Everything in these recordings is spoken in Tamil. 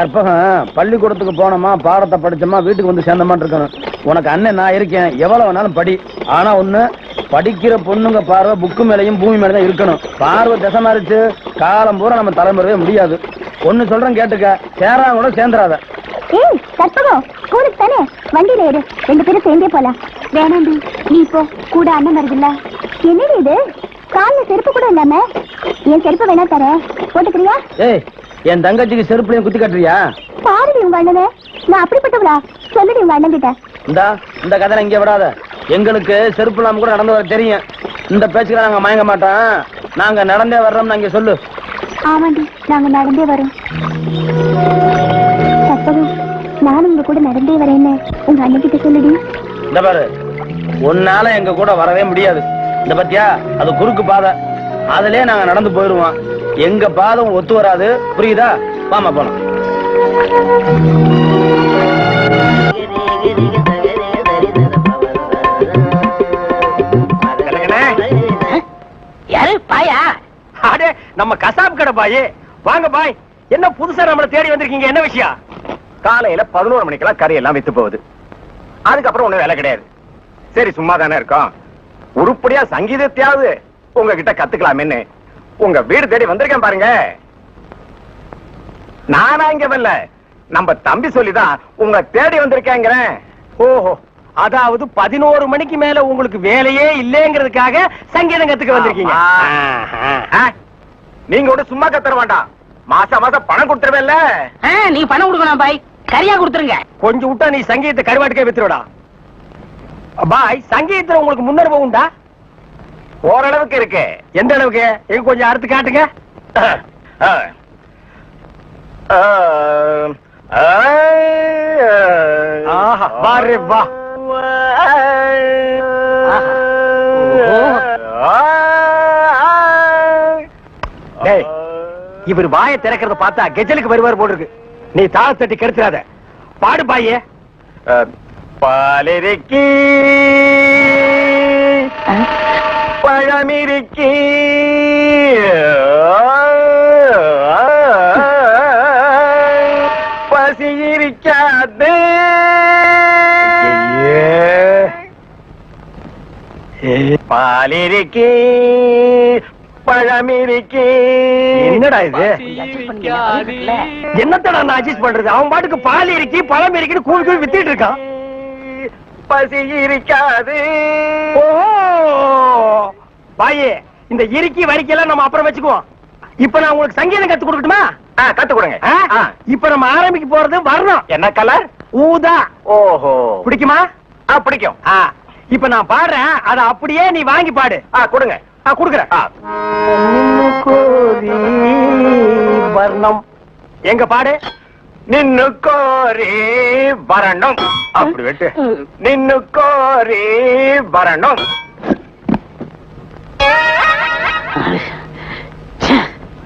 கற்பகம் பள்ளிக்கூடத்துக்கு போனோமா பாடத்தை படிச்சோமா வீட்டுக்கு வந்து சேர்ந்தமான்னு இருக்கணும் உனக்கு அண்ணன் நான் இருக்கேன் எவ்வளவு வேணாலும் படி. ஆனா ஒண்ணு படிக்கிற பொண்ணுங்க பார்வை புக்கு மேலயும் பூமி மேல தான் இருக்கணும். பார்வை திசை மாறிச்சு காலம் பூரா நம்ம தலைமுறையே முடியாது. ஒண்ணு சொல்றேன் கேட்டுக்க சேரா கூட சேர்ந்துடாத ஏய் கற்பகம் ஸ்கூலுக்கு தானே? வண்டியில ஏறு ரெண்டு பேரும் சேர்ந்தே போலாம். வேணாண்டி நீ போ கூட அண்ணன் வருதுல்ல. என்னடி இது? கால்ல செருப்பு கூட இல்லாம? என் செருப்பு வேணா தரேன். போட்டுக்கிறியா? ஏய் என் தங்கச்சிக்கு செருப்புலையும் குத்தி கட்டுறியா? பாருடி உங்க அண்ணனே. நான் அப்படிப்பட்டவளா? சொல்லுடி உங்க அண்ணன் கிட்ட இந்தா இந்த கதை இங்கே விடாத. எங்களுக்கு செருப்பு இல்லாம கூட நடந்து வர தெரியும். இந்த பேச்சுக்கு நாங்க மயங்க மாட்டோம். நாங்க நடந்தே வர்றோம்னு அங்கே சொல்லு. ஆமாண்டி நாங்க நடந்தே வரோம். கற்பகம் நானும் உங்க கூட நடந்தே வரேன்னு உங்க அண்ணன் கிட்ட சொல்லுடி. இந்த பாரு உன்னால எங்க கூட வரவே முடியாது. இந்த பத்தியா அது குறுக்கு பாதை. அதுலயே நாங்க நடந்து போயிருவோம். எங்க பாதம் ஒத்து வராது. புரியுதா? வாமா போலாம். யாரு? பாயா? அடே நம்ம கசாப் கடை பாய். வாங்க பாய். என்ன புதுசா நம்மள தேடி வந்திருக்கீங்க? என்ன விஷயம்? காலையில பதினோரு மணிக்கெல்லாம் கறி எல்லாம் வித்து போகுது. அதுக்கப்புறம் ஒண்ணும் வேலை கிடையாது. சரி சும்மா தானே இருக்கோம். உருப்படியா சங்கீதத்தையாவது உங்ககிட்ட கத்துக்கலாமேன்னு உங்க வீடு தேடி வந்திருக்கேன் பாருங்க. நானா இங்க வரல. நம்ம தம்பி சொல்லிதான் உங்க தேடி வந்திருக்கேங்கிறேன். ஓஹோ அதாவது பதினோரு மணிக்கு மேல உங்களுக்கு வேலையே இல்லைங்கிறதுக்காக சங்கீதம் கத்துக்க வந்திருக்கீங்க. நீங்க கூட சும்மா கத்துற வேண்டாம். மாசம் மாசம் பணம் கொடுத்துருவேல்ல. நீ பணம் கொடுக்கணும் பாய். கரியா கொடுத்துருங்க. கொஞ்சம் விட்டா நீ சங்கீதத்தை கருவாட்டுக்கே வித்துருடா பாய் சங்கீதத்துல உங்களுக்கு முன்னனுபவம் உண்டா? ஓரளவுக்கு இருக்கு. எந்த அளவுக்கு? எங்க கொஞ்சம் அறுத்து காட்டுங்க. ஆஹா, வாரே வா. இவர் வாயை திறக்கிறத பார்த்தா கெஜலுக்கு வருவார் போல இருக்கு. நீ தாள தட்டி கெடுத்துறாத. பாடு பாயே. பாலிருக்கி பழமிருக்கி பசி இருக்காது. பாலிருக்கி பழமிருக்கி. என்னடா இது? என்னத்தடா நான் அட்ஜஸ்ட் பண்றது? அவன் பாட்டுக்கு பால் இருக்கி பழம் இருக்குன்னு கூவி கூவி வித்திட்டு இருக்கான். பசி இருக்காது. பாயே இந்த இறுக்கி வரிக்கெல்லாம் நம்ம அப்புறம் வச்சுக்குவோம். இப்ப நான் உங்களுக்கு சங்கீதம் கத்து கொடுக்கட்டுமா? கத்து கொடுங்க. இப்ப நம்ம ஆரம்பிக்க போறது வரணும். என்ன கலர்? ஊதா. ஓஹோ. பிடிக்குமா? பிடிக்கும். இப்ப நான் பாடுறேன். அத அப்படியே நீ வாங்கி பாடு. கொடுங்க. கொடுக்குறேன். வர்ணம். எங்க பாடு? நின்னு கோரி வரணும். அப்படி வெட்டு. நின்னு கோரி வரணும்.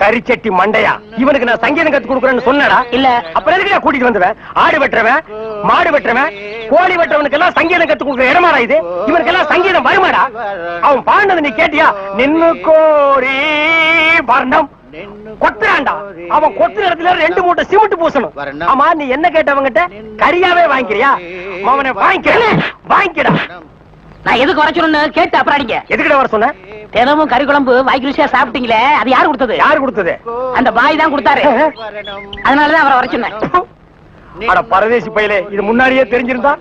கரிச்சட்டி மண்டையா? இவனுக்கு நான் சங்கீதம் கத்து கொடுக்குறேன்னு சொன்னடா. இல்ல. அப்புறம் எதுக்கு கூட்டிட்டு வந்துவேன்? ஆடு வெட்டுறவன் மாடு வெட்டுறவன் கோழி வெட்டுறவனுக்கு எல்லாம் சங்கீதம் கத்து கொடுக்குற இடமாடா இது? இவனுக்கு எல்லாம் சங்கீதம் வருமாடா? அவன் பாடினது நீ கேட்டியா? நின்னு கோரி வர்ணம். கொத்துறான்டா. அவன் கொத்துற இடத்துல ரெண்டு மூட்டை சிமெண்ட் பூசணும். ஆமா நீ என்ன கேட்டவங்கிட்ட? கரியாவே வாங்கிக்கிறியா? அவனை வாங்கிக்க வாங்கிக்கடா நான் எதுக்கு வர சொல்லணும்னு கேட்டு அப்புறம் அடிங்க. எதுக்கிட்ட வர சொன்ன? தினமும் கறி குழம்பு வாய்க்கு ருசியா சாப்பிட்டீங்களே அது யாரு கொடுத்தது? யாரு கொடுத்தது? அந்த பாய் தான் கொடுத்தாரு. அதனாலதான் அவரை வர சொன்னேன். அட பரதேசி பையலே இது முன்னாடியே தெரிஞ்சிருந்தா?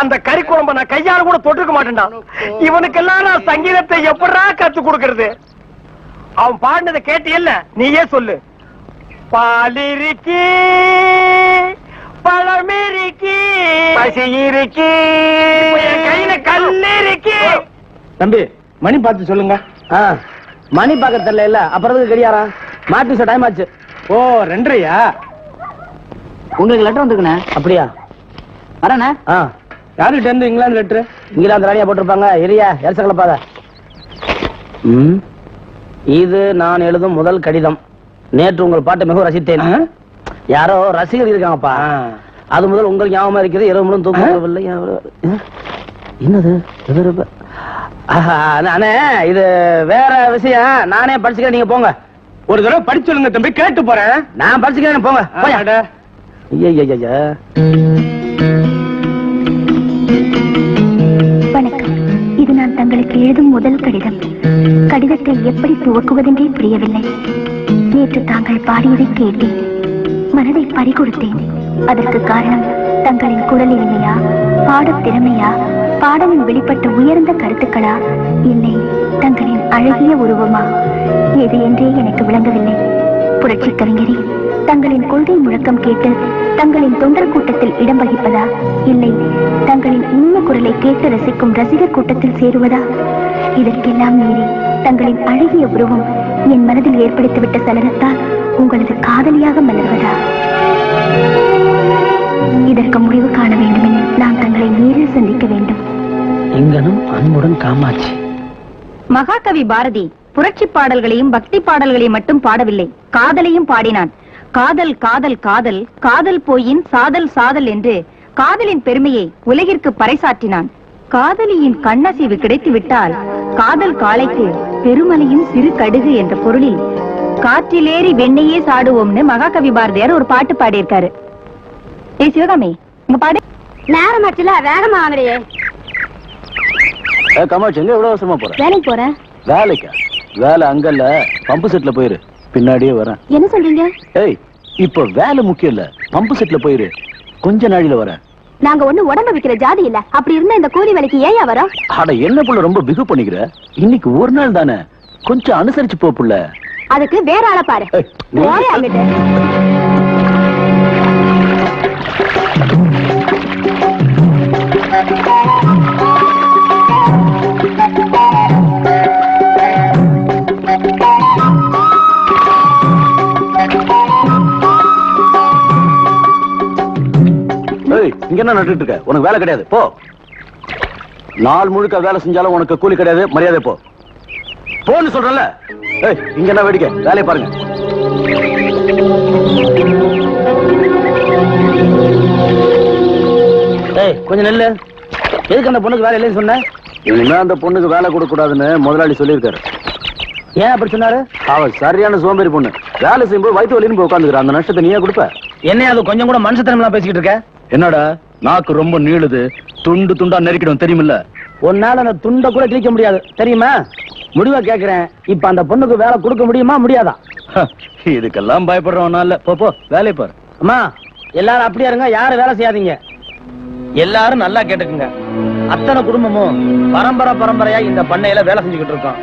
அந்த கறி குழம்ப நான் கையால கூட தொட்டுக்க மாட்டேன்டா. இவனுக்கெல்லாம் நான் சங்கீதத்தை எப்படா கத்து கொடுக்கறது? அவன் பாடினதை கேட்டியல்ல நீயே சொல்லு. பாலிருக்கி பழமிருக்கி பசி இருக்கி கையில இருக்கி தம்பி மணி பார்த்து சொல்லுங்க. மணி பார்க்க தெரியல இல்ல. அப்புறம் கடியாரா மாட்டு டைம் ஆச்சு. ஓ ரெண்டரையா? உங்களுக்கு லெட்டர் வந்துருக்குண்ணே. அப்படியா? வரேண்ணே. ஆ. யாருக்கிட்ட இருந்து இங்கிலாந்து லெட்ரு இங்கிலாந்து ராணியா போட்டிருப்பாங்க. எரியா எரிச கலப்பாத. ம். இது நான் எழுதும் முதல் கடிதம். நேற்று உங்கள் பாட்டை மிகவும் ரசித்தேன். யாரோ ரசிகர் இருக்காங்கப்பா. அது முதல் உங்களுக்கு ஞாபகமா இருக்கிறது இரவு முழுவதும் தூங்கவில்லை என்னது? அண்ணே இது வேற விஷயம். நானே படிச்சுக்கிறேன் நீங்க போங்க. ஒரு தடவை படிச்சு சொல்லுங்க தம்பி கேட்டு போறேன். நான் படிச்சுக்கிறேன் போங்க. வணக்கம். இது நான் தங்களுக்கு எழுதும் முதல் கடிதம். கடிதத்தை எப்படி துவக்குவதென்றே புரியவில்லை. நேற்று தாங்கள் பாடியதை கேட்டேன் மனதை பறிகொடுத்தேன். அதற்கு காரணம் தங்களின் குரல் இனிமையா பாடத் திறமையா பாடலில் வெளிப்பட்ட உயர்ந்த கருத்துக்களா? இல்லை தங்களின் அழகிய உருவமா? எது என்றே எனக்கு விளங்கவில்லை. புரட்சி கவிஞரே தங்களின் கொள்கை முழக்கம் கேட்டு தங்களின் தொண்டர் கூட்டத்தில் இடம் வகிப்பதா? இல்லை தங்களின் இனிய குரலை கேட்டு ரசிக்கும் ரசிகர் கூட்டத்தில் சேருவதா? இதற்கெல்லாம் மீறி தங்களின் அழகிய உருவம் என் மனதில் ஏற்படுத்திவிட்ட சலனத்தால் உங்களது காதலியாக மலர்வதா? இதற்கு முடிவு காண வேண்டுமெனில் நான் தங்களை நேரில் சந்திக்க வேண்டும். இங்கனும் அன்புடன் காமாட்சி. மகாகவி பாரதி புரட்சி பாடல்களையும் பக்தி பாடல்களையும் மட்டும் பாடவில்லை காதலையும் பாடினான். காதல் காதல் காதல் காதல் போயின் சாதல் சாதல் என்று காதலின் பெருமையை உலகிற்கு பறைசாற்றினான். காதலியின் கண்ணசைவு கிடைத்து விட்டால் காதல் காளைக்கு பெருமலையும் சிறு கடுகு என்ற பொருளில் காற்றிலேறி வெண்ணையே சாடுவோம்னு மகாகவி பாரதியார் ஒரு பாட்டு பாடியிருக்காரு. ஏய் சிவகாமி உங்க பாடு. நேரம் ஆச்சுல வேகமா வாங்குறியே ஏ காமாட்சி எங்க எவ்வளவு அவசரமா போற? வேலைக்கு போறேன் வேலைக்கா? வேலை அங்கல்ல பம்பு செட்ல போயிரு. பின்னாடியே வரேன். என்ன சொல்றீங்க? ஏய் இப்ப வேலை முக்கியம் இல்ல. பம்பு செட்ல போயிரு. கொஞ்ச நாழில வரேன். நாங்க ஒண்ணு உடம்ப விக்கிற ஜாதி இல்ல. அப்படி இருந்தா இந்த கூலி வேலைக்கு ஏன் வரோம்? அட என்ன புள்ள ரொம்ப பிகு பண்ணிக்கிற? இன்னைக்கு ஒரு நாள் தானே. கொஞ்சம் அனுசரிச்சு போ புள்ள. அதுக்கு வேற ஆளை பாரு. இங்க என்ன நட்டுட்டு இருக்க? உனக்கு வேலை கிடையாது. போ. நாள் முழுக்க வேலை செஞ்சாலும் உனக்கு கூலி கிடையாது. மரியாதை போ. போன்னு சொல்றல ஏய் இங்க என்ன வேடிக்கை? வேலையை பாருங்க. ஏய் கொஞ்சம் நெல்லு. எதுக்கு அந்த பொண்ணுக்கு வேலை இல்லைன்னு சொன்ன? இனிமே அந்த பொண்ணுக்கு வேலை கொடுக்க கூடாதுன்னு முதலாளி சொல்லியிருக்காரு. ஏன் அப்படி சொன்னாரு? அவ சரியான சோம்பேறி பொண்ணு. வேலை செய்யும்போது வயிற்று வலின்னு போய் உட்காந்துக்கிற அந்த நஷ்டத்தை நீயே கொடுப்ப. என்ன அது கொஞ்சம் கூட மனுஷத்தனம்லாம் பேசிக்கிட்டு இருக்க? என்னடா நாக்கு ரொம்ப நீளுது துண்டு துண்டா நெருக்கிடும் தெரியுமில்ல? உன்னால அந்த துண்டை கூட கிழிக்க முடியாது. தெரியுமா? முடிவா கேக்குறேன். இப்ப அந்த பொண்ணுக்கு வேலை கொடுக்க முடியுமா? முடியாதா? இதுக்கெல்லாம் பயப்படுறவனா இல்ல. போ போ வேலையை பாரு அம்மா எல்லாரும் அப்படியா இருங்க யாரும் வேலை செய்யாதீங்க. எல்லாரும் நல்லா கேட்டுக்குங்க. அத்தனை குடும்பமும் பரம்பரை பரம்பரையா இந்த பண்ணையில வேலை செஞ்சுக்கிட்டு இருக்கோம்.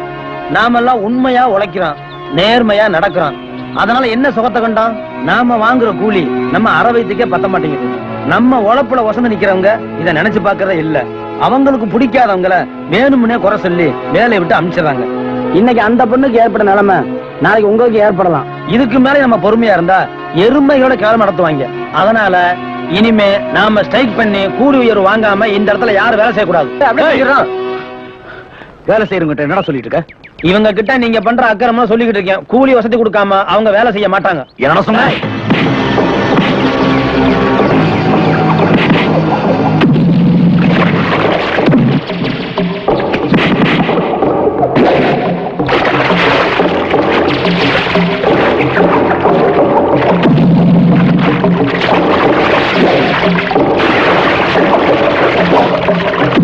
நாமெல்லாம் உண்மையா உழைக்கிறோம் நேர்மையா நடக்கிறோம். அதனால என்ன சுகத்தை கண்டோம்? நாம வாங்குற கூலி நம்ம அற பத்த மாட்டேங்குது. நம்ம உழைப்புல வசந்து நிக்கிறவங்க இத நினைச்சு பாக்குறதே இல்ல. அவங்களுக்கு பிடிக்காதவங்கள வேணும்னே குறை சொல்லி வேலையை விட்டு அமிச்சிடறாங்க. இன்னைக்கு அந்த பொண்ணுக்கு ஏற்பட்ட நிலைமை நாளைக்கு உங்களுக்கு ஏற்படலாம். இதுக்கு மேல நம்ம பொறுமையா இருந்தா எருமையோட கேள்வி நடத்துவாங்க. அதனால இனிமே நாம ஸ்ட்ரைக் பண்ணி கூலி உயர்வு வாங்காம இந்த இடத்துல யாரும் வேலை செய்யக்கூடாது. வேலை செய்யறவங்கிட்ட என்னடா சொல்லிட்டு இருக்க? இவங்க கிட்ட நீங்க பண்ற அக்கிரமம் சொல்லிக்கிட்டு இருக்கேன் கூலி வசதி கொடுக்காம அவங்க வேலை செய்ய மாட்டாங்க. என்ன சொன்ன? Thank you.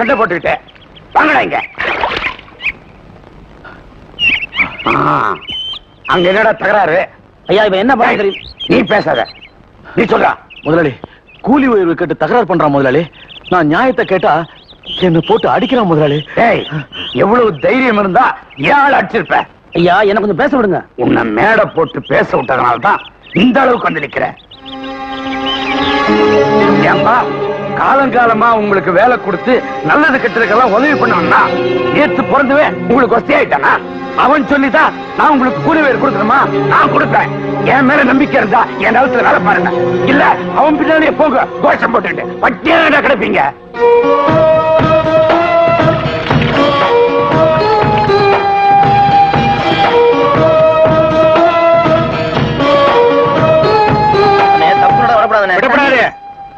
சண்டை போட்டுக்கிட்ட. வாங்கடா இங்க. அங்க என்னடா தகராறு? ஐயா இவன் என்ன பண்ண தெரியும். நீ பேசாத. நீ சொல்றா. முதலாளி கூலி உயர்வு கேட்டு தகராறு பண்றான் முதலாளி. நான் நியாயத்தை கேட்டா என்ன போட்டு அடிக்கிறான் முதலாளி. ஏய் எவ்வளவு தைரியம் இருந்தா ஏன் அடிச்சிருப்ப? ஐயா என்ன கொஞ்சம் பேச விடுங்க. உன்னை மேடை போட்டு பேச விட்டதுனால தான் இந்த அளவுக்கு வந்து நிக்கிற. ஏம்பா காலங்காலமா உங்களுக்கு வேலை கொடுத்து நல்லது கெட்டதுக்கெல்லாம் உதவி பண்ணவனா நேத்து பிறந்தவே உங்களுக்கு வசதி ஆயிட்டானா அவன் சொல்லிதான் நான் உங்களுக்கு கூலி வேறு கொடுக்கணுமா? நான் கொடுப்பேன். என் மேல நம்பிக்கை இருந்தா என் நிலத்துல வேலை பாருங்க. இல்ல அவன் பின்னாடியே போங்க. கோஷம் போட்டுட்டு பட்டியா கிடைப்பீங்க?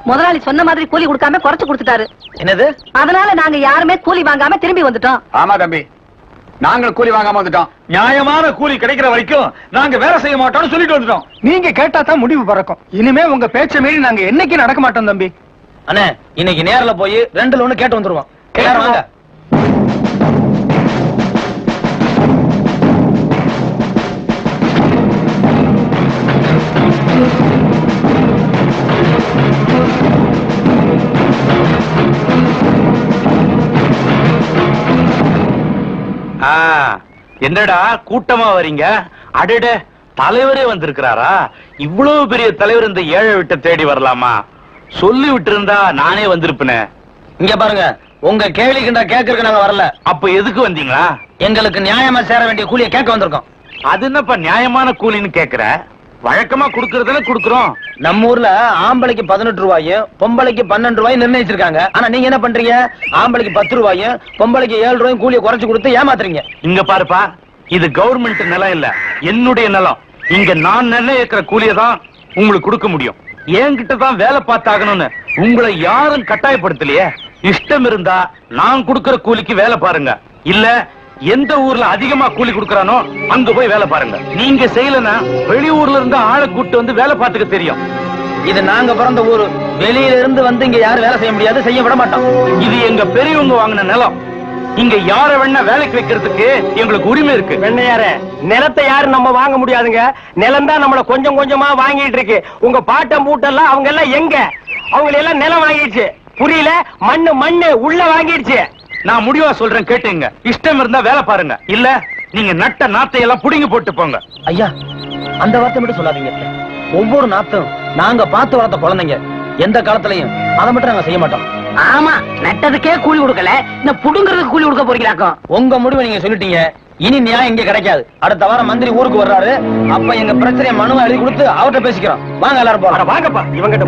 முதலாளி சொன்ன மாதிரி கூலி கொடுக்காம குறைச்சு கொடுத்துட்டாரு. என்னது? அதனால நாங்க யாருமே கூலி வாங்காம திரும்பி வந்துட்டோம். ஆமா தம்பி. நாங்கள் கூலி வாங்காம வந்துட்டோம். நியாயமான கூலி கிடைக்கிற வரைக்கும் நாங்க வேலை செய்ய மாட்டோம்னு சொல்லிட்டு வந்துட்டோம். நீங்க கேட்டா தான் முடிவு பறக்கும். இனிமே உங்க பேச்ச மீறி நாங்க என்னைக்கு நடக்க மாட்டோம் தம்பி? அண்ணே இன்னைக்கு நேர்ல போய் ரெண்டுல ஒண்ணு கேட்டு வந்துருவோம். என்னடா கூட்டமா வரீங்க? அடட தலைவரே வந்திருக்கிறாரா? இவ்வளவு பெரிய தலைவர் இந்த ஏழை விட்ட தேடி வரலாமா? சொல்லி விட்டு இருந்தா நானே வந்திருப்பேனே. இங்க பாருங்க உங்க கேள்வி கிண்டா கேட்கறதுக்கு நாங்க வரல. அப்ப எதுக்கு வந்தீங்களா? எங்களுக்கு நியாயமா சேர வேண்டிய கூலியை கேட்க வந்திருக்கோம். அது என்னப்பா நியாயமான கூலின்னு கேக்குற? வழக்கமா குடுக்கறதுல குடுக்கறோம். நம்ம ஊர்ல ஆம்பளைக்கு பதினெட்டு ரூபாயும் பொம்பளைக்கு பன்னெண்டு ரூபாயும் நிர்ணயிச்சிருக்காங்க. ஆனா நீங்க என்ன பண்றீங்க? ஆம்பளைக்கு பத்து ரூபாயும் பொம்பளைக்கு ஏழு ரூபாயும் கூலியை குறைச்சு கொடுத்து ஏமாத்துறீங்க. இங்க பாருப்பா இது கவர்மெண்ட் நிலம் இல்ல என்னுடைய நிலம். இங்க நான் நிர்ணயிக்கிற கூலியை தான் உங்களுக்கு கொடுக்க முடியும். என்கிட்ட தான் வேலை பார்த்தாகணும்னு உங்களை யாரும் கட்டாயப்படுத்தலையே. இஷ்டம் இருந்தா நான் கொடுக்கற கூலிக்கு வேலை பாருங்க. இல்ல எந்த ஊர்ல அதிகமா கூலி கொடுக்கறானோ அங்க போய் வேலை பாருங்க. நீங்க செய்யலனா வெளியூர்ல இருந்து ஆளை கூட்டு வந்து வேலை பார்த்துக்க தெரியும். இது நாங்க பிறந்த ஊரு. வெளியில இருந்து வந்து இங்க யாரும் வேலை செய்ய முடியாது செய்ய விட மாட்டோம். இது எங்க பெரியவங்க வாங்கின நிலம். இங்க யார வேணா வேலைக்கு வைக்கிறதுக்கு எங்களுக்கு உரிமை இருக்கு. வெண்ணையாரே நிலத்தை யாரும் நம்ம வாங்க முடியாதுங்க. நிலம் தான் நம்மள கொஞ்சம் கொஞ்சமா வாங்கிட்டு இருக்கு. உங்க பாட்டம் பூட்டெல்லாம் அவங்க எல்லாம் எங்க? அவங்க எல்லாம் நிலம் வாங்கிடுச்சு. புரியல? மண்ணு மண்ணு உள்ள வாங்கிடுச்சு. நான் முடிவா சொல்றேன் கேட்டுங்க. இஷ்டம் இருந்தா வேலை பாருங்க. இல்ல நீங்க நட்ட நாத்தை எல்லாம் புடிங்கி போட்டு போங்க. ஐயா அந்த வார்த்தை மட்டும் சொல்லாதீங்க ஒவ்வொரு நாத்தும் நாங்க பார்த்து வளர்த்த குழந்தைங்க எந்த காலத்திலையும் அதை மட்டும் நாங்க செய்ய மாட்டோம். ஆமா நட்டதுக்கே கூலி கொடுக்கல இந்த புடுங்கிறதுக்கு கூலி கொடுக்க போறீங்களாக்கும்? உங்க முடிவை நீங்க சொல்லிட்டீங்க. இனி நியாயம் இங்க கிடைக்காது. அடுத்த வாரம் மந்திரி ஊருக்கு வர்றாரு. அப்ப எங்க பிரச்சனையை மனுவை எழுதி கொடுத்து அவர்கிட்ட பேசிக்கிறோம். வாங்க எல்லாரும் போறோம் வாங்கப்பா இவங்கிட்ட